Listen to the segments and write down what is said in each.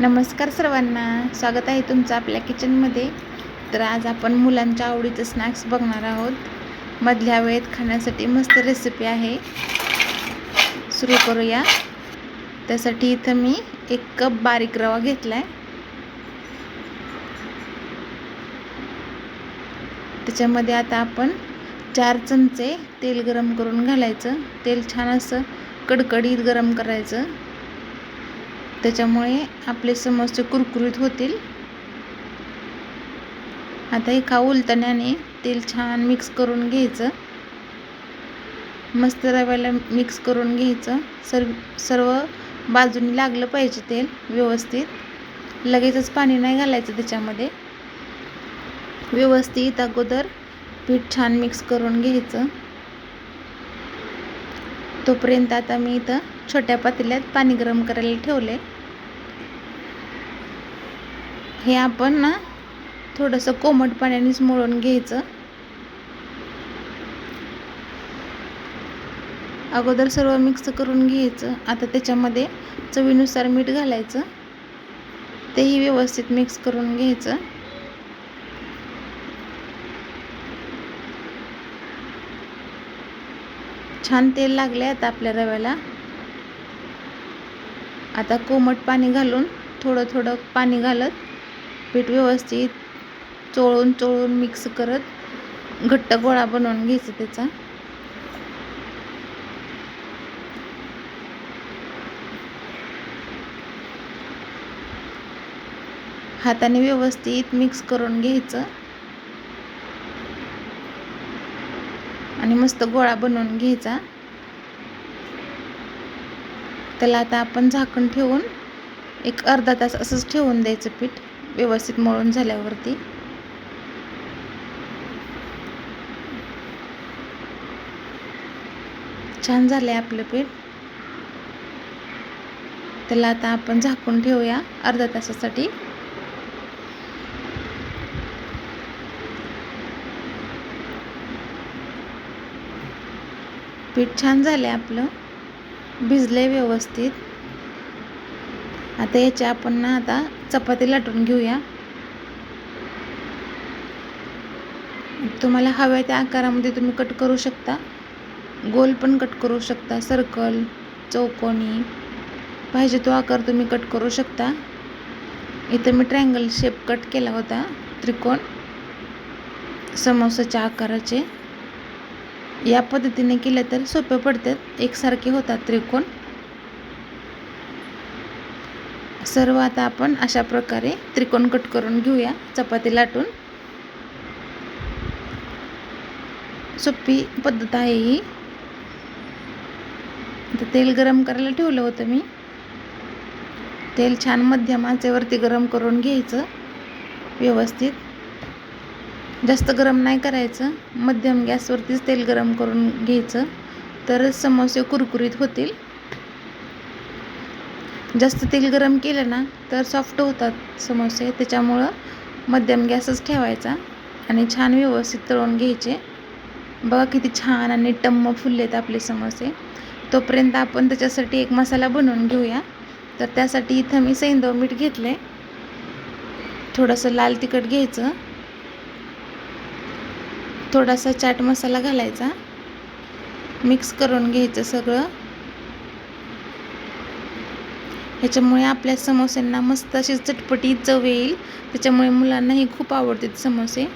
नमस्कार सर्वांना. स्वागत आहे तुमचं आपल्या किचनमध्ये. तर आज आपण मुलांच्या आवडीचं स्नॅक्स बघणार आहोत. मधल्या वेळेत खाण्यासाठी मस्त रेसिपी आहे. सुरू करूया. त्यासाठी इथं मी एक कप बारीक रवा घेतला आहे त्याच्यामध्ये आता आपण चार चमचे तेल गरम करून घालायचं. तेल छान असं कडकडीत गरम करायचं. त्याच्यामुळे आपले समोसे कुरकुरीत होतील. आता एका उलटण्याने तेल छान मिक्स करून घ्यायचं. मस्त रव्याला मिक्स करून घ्यायचं. सर्व सर्व बाजूनी लागलं पाहिजे तेल व्यवस्थित. लगेचच पाणी नाही घालायचं त्याच्यामध्ये. व्यवस्थित अगोदर पीठ छान मिक्स करून घ्यायचं. तोपर्यंत आता मी इथं छोट्या पातेल्यात पाणी गरम करायला ठेवले हे आपण ना थोडंसं कोमट पाण्यानेच मळून घ्यायचं. अगोदर सर्व मिक्स करून घ्यायचं. आता त्याच्यामध्ये चवीनुसार मीठ घालायचं. तेही व्यवस्थित मिक्स करून घ्यायचं. छान तेल लागले आता आपल्या रव्याला. आता कोमट पाणी घालून थोडं थोडं पाणी घालत पीठ व्यवस्थित चोळून चोळून मिक्स करत घट्ट गोळा बनवून घ्यायचा त्याचा. हाताने व्यवस्थित मिक्स करून घ्यायचं. आणि मस्त गोळा बनवून घ्यायचा. त्याला आता आपण झाकण ठेवून एक अर्धा तास असंच ठेवून द्यायचं पीठ व्यवस्थित मळून झाल्यावरती. छान झालंय आपलं पीठ. त्याला आता आपण झाकून ठेवूया अर्धा तासासाठी. पीठ छान झालं आहे आपलं. भिजले व्यवस्थित. आता याच्या आपण ना आता चपाती लाटून घेऊया. तुम्हाला हव्या त्या आकारामध्ये तुम्ही कट करू शकता. गोल पण कट करू शकता. सर्कल चौकोनी पाहिजे तो आकार तुम्ही कट करू शकता. इथं मी ट्रँगल शेप कट केला होता. त्रिकोण समोसाच्या आकाराचे. या पद्धतीने केलं तर सोपे पडतात. एकसारखे होतात त्रिकोण. सर्व आता आपण अशा प्रकारे त्रिकोण कट करून घेऊया. चपाती लाटून. सोपी पद्धत आहे ही. तेल गरम करायला ठेवलं होतं मी. तेल छान मध्यम आचेवरती गरम करून घ्यायचं. व्यवस्थित. जास्त गरम नाही करायचं. मध्यम गॅसवरतीच तेल गरम करून घ्यायचं. तरच समोसे कुरकुरीत होतील. जास्त तेल गरम केलं ना तर सॉफ्ट होतात समोसे. त्याच्यामुळं मध्यम गॅसच ठेवायचा आणि छान व्यवस्थित तळून घ्यायचे. बघा किती छान आणि टम्म फुललेत आपले समोसे. तोपर्यंत आपण त्याच्यासाठी एक मसाला बनवून घेऊया. तर त्यासाठी इथं मी सैंदव मीठ घेतलं आहे थोडंसं लाल तिखट घ्यायचं. थोडासा चाट मसाला घालायचा. मिक्स करून घ्यायचं सगळं. ह्याच्यामुळे आपल्या समोस्यांना मस्त अशी चटपटी चव येईल. त्याच्यामुळे मुलांनाही खूप आवडतात समोसे.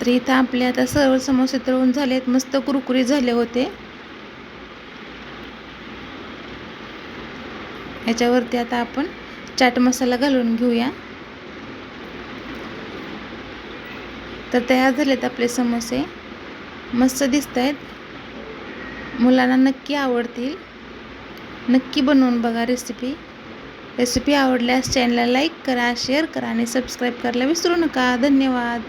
तर इथं आपले आता सर्व समोसे तळून झालेत. मस्त कुरकुरी झाले होते. ह्याच्यावरती आता आपण चाट मसाला घालून घेऊया. तर तयार झालेत आपले समोसे. मस्त दिसत आहेत मुलांना नक्की आवडतील. नक्की बनवून बघा रेसिपी रेसिपी आवडल्यास चॅनलला लाईक करा शेअर करा आणि सबस्क्राईब करायला विसरू नका. धन्यवाद.